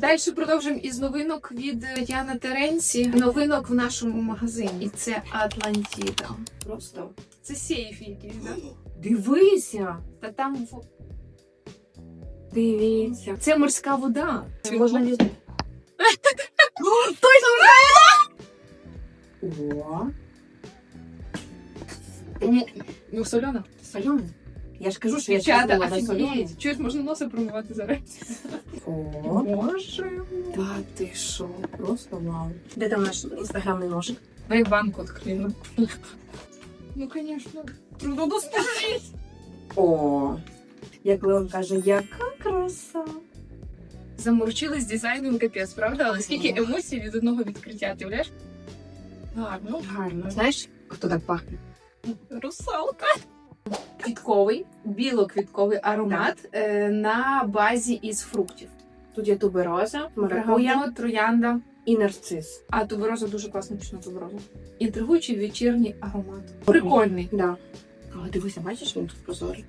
Далі продовжуємо із новинок від Яна Теренсі. Новинок в нашому магазині. І це Атлантіда. Просто. Це сейф якийсь, да? Дивися! Та там в- Дивіться. це морська вода. Це можна ліз... О, Ну, солена. солене. Я ж кажу, що я Дівчата, чекала на солене. офігеть. Чуєш, можна носа промивати зараз. О, Боже. та ти що? Просто вау. Де там наш інстаграмний ножик? Дай банку відкрила. Ну, звісно, труднодоступний. О, як Леон каже, яка краса. Заморочились дизайном капець, правда? Але скільки емоцій від одного відкриття, ти уявляєш? Гарно. Гарно. Знаєш, хто так пахне? Русалка. Квітковий, білоквітковий аромат е, на базі із фруктів. Тут є тубероза, маракуя троянда. і нарцис. А тубероза дуже класно пішна тубероза. Інтригуючий вечірній аромат. Прикольний. Да. О, дивися, бачиш, він тут прозорий.